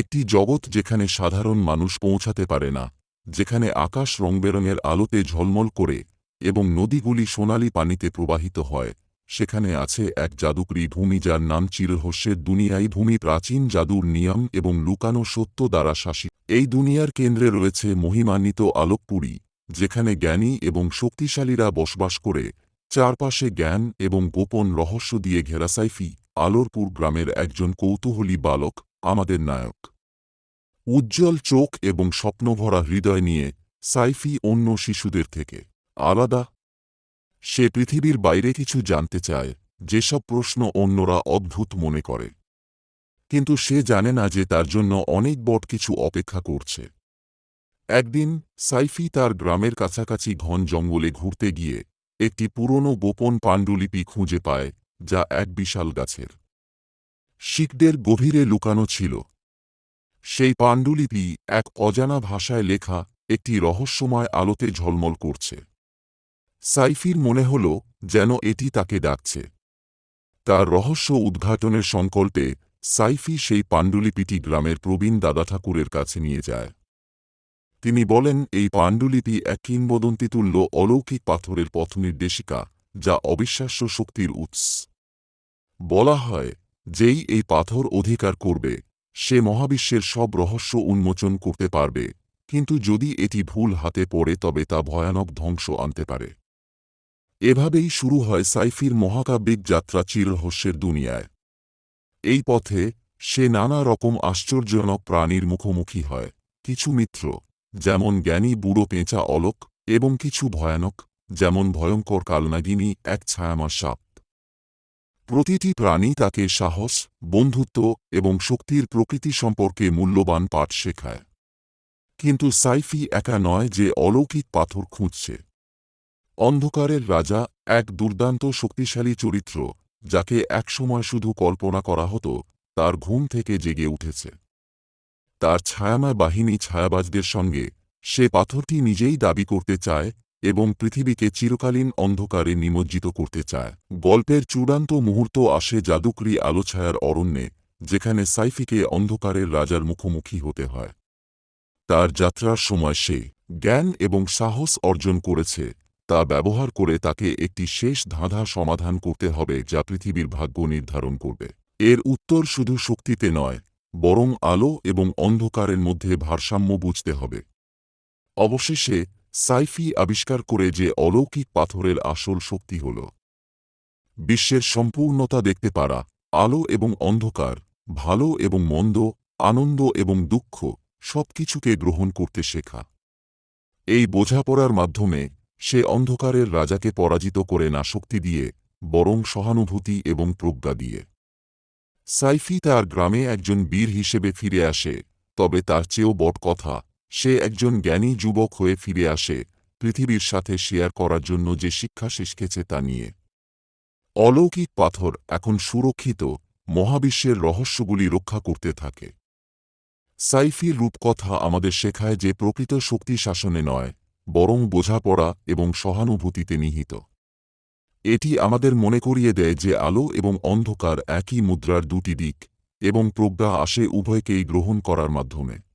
একটি জগৎ যেখানে সাধারণ মানুষ পৌঁছাতে পারে না, যেখানে আকাশ রংবেরঙের আলোতে ঝলমল করে এবং নদীগুলি সোনালি পানিতে প্রবাহিত হয়, সেখানে আছে এক জাদুকরী ভূমি যার নাম চিরহস্যের দুনিয়াই ভূমি, প্রাচীন জাদুর নিয়ম এবং লুকানো সত্য দ্বারা শাসিত। এই দুনিয়ার কেন্দ্রে রয়েছে মহিমান্বিত আলোকপুরী, যেখানে জ্ঞানী এবং শক্তিশালীরা বসবাস করে, চারপাশে জ্ঞান এবং গোপন রহস্য দিয়ে ঘেরা সাইফি, আলোরপুর গ্রামের একজন কৌতূহলী বালক। আমাদের নায়ক। উজ্জ্বল চোখ এবং স্বপ্নভরা হৃদয় নিয়ে সাইফি অন্য শিশুদের থেকে আলাদা। সে পৃথিবীর বাইরে কিছু জানতে চায়, যেসব প্রশ্ন অন্যরা অদ্ভুত মনে করে। কিন্তু সে জানে না যে তার জন্য অনেক বট কিছু অপেক্ষা করছে। একদিন সাইফি তার গ্রামের কাছাকাছি ঘন জঙ্গলে ঘুরতে গিয়ে একটি পুরনো গোপন পাণ্ডুলিপি খুঁজে পায়, যা এক বিশাল গাছের। শিখদের গভীরে লুকানো ছিল। সেই পাণ্ডুলিপি এক অজানা ভাষায় লেখা একটি রহস্যময় আলোতে ঝলমল করছে। সাইফির মনে হল যেন এটি তাকে ডাকছে। তার রহস্য উদ্ঘাটনের সংকল্পে সাইফি সেই পাণ্ডুলিপিটি গ্রামের প্রবীণ দাদা ঠাকুরের কাছে নিয়ে যায়। তিনি বলেন, এই পাণ্ডুলিপি এক কিংবদন্তিতুল্য অলৌকিক পাথরের পথনির্দেশিকা যা অবিশ্বাস্য শক্তির উৎস। বলা হয় যেই এই পাথর অধিকার করবে, সে মহাবিশ্বের সব রহস্য উন্মোচন করতে পারবে, কিন্তু যদি এটি ভুল হাতে পড়ে তবে তা ভয়ানক ধ্বংস আনতে পারে। এভাবেই শুরু হয় সাইফির মহাকাব্যিক যাত্রা চিরহস্যের দুনিয়ায়। এই পথে সে নানা রকম আশ্চর্যজনক প্রাণীর মুখোমুখি হয়, কিছু মিত্র, যেমন জ্ঞানী বুড়ো পেঁচা অলক, এবং কিছু ভয়ানক, যেমন ভয়ঙ্কর কালনাগিনী এক ছায়ামা সাপ। প্রতিটি প্রাণী তাকে সাহস, বন্ধুত্ব এবং শক্তির প্রকৃতি সম্পর্কে মূল্যবান পাঠ শেখায়। কিন্তু সাইফি একা নয় যে অলৌকিক পাথর খুঁজছে। অন্ধকারের রাজা এক দুর্দান্ত শক্তিশালী চরিত্র, যাকে একসময় শুধু কল্পনা করা হতো, তার ঘুম থেকে জেগে উঠেছে। তার ছায়াময় বাহিনী ছায়াবাজদের সঙ্গে সে পাথরটি নিজেই দাবি করতে চায় এবং পৃথিবীকে চিরকালীন অন্ধকারে নিমজ্জিত করতে চায়। গল্পের চূড়ান্ত মুহূর্ত আসে জাদুকরি আলোছায়ার অরণ্যে, যেখানে সাইফিকে অন্ধকারের রাজার মুখোমুখি হতে হয়। তার যাত্রার সময় সে জ্ঞান এবং সাহস অর্জন করেছে, তা ব্যবহার করে তাকে একটি শেষ ধাঁধা সমাধান করতে হবে যা পৃথিবীর ভাগ্য নির্ধারণ করবে। এর উত্তর শুধু শক্তিতে নয়, বরং আলো এবং অন্ধকারের মধ্যে ভারসাম্য বুঝতে হবে। অবশেষে সাইফি আবিষ্কার করে যে অলৌকিক পাথরের আসল শক্তি হল বিশ্বের সম্পূর্ণতা দেখতে পারা, আলো এবং অন্ধকার, ভালো এবং মন্দ, আনন্দ এবং দুঃখ সবকিছুকে গ্রহণ করতে শেখা। এই বোঝাপড়ার মাধ্যমে সে অন্ধকারের রাজাকে পরাজিত করে না শক্তি দিয়ে, বরং সহানুভূতি এবং প্রজ্ঞা দিয়ে। সাইফি তার গ্রামে একজন বীর হিসেবে ফিরে আসে, তবে তার চেয়েও বট কথা সে একজন জ্ঞানী যুবক হয়ে ফিরে আসে, পৃথিবীর সাথে শেয়ার করার জন্য যে শিক্ষা শিখেছে তা নিয়ে। অলৌকিক পাথর এখন সুরক্ষিত, মহাবিশ্বের রহস্যগুলি রক্ষা করতে থাকে। সাইফির রূপকথা আমাদের শেখায় যে প্রকৃত শক্তি শাসনে নয়, বরং বোঝাপড়া এবং সহানুভূতিতে নিহিত। এটি আমাদের মনে করিয়ে দেয় যে আলো এবং অন্ধকার একই মুদ্রার দুটি দিক এবং প্রজ্ঞা আসে উভয়কেই গ্রহণ করার মাধ্যমে।